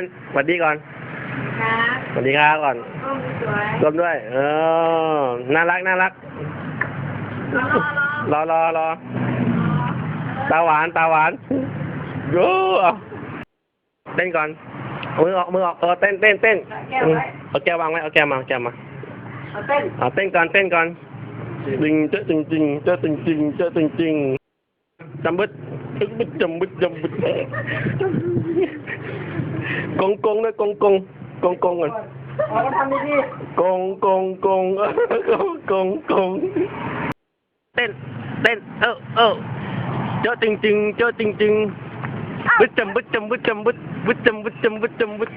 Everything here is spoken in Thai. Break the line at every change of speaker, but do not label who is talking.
นสวัสดีก่อน
ครับ
สวัสดีครับก่อน
ห้องสวย
รวมด้วย เออ น่ารักน่ารัก
รอรอรอ
รอรอรอตาหวานตาหวานโย่เต้นก่อนเอามือออกมือออกเออเต้นเต้นเต้นอืมเอาแก้ววางไว้เอาแก้วมาเอาแก้วมา
เอาเต้น
เอาเต้นก่อนเต้นก่อนจริงเจ้าจริงจริงเจ้าจริงจริงเจ้าจริงจริงจำบึดจำบึดจำบึดจำบึด กงกงนะกงกงกงกงก่อน
เอาก็ทำดีดี
กงกงกงเออกงกงกงเต้นเต้นเออเออเจ้าจริงจริงเจ้าจริงจริงบึดจำบึดจำบึดจำบึดบึดจำบึดจำบึดจำบึด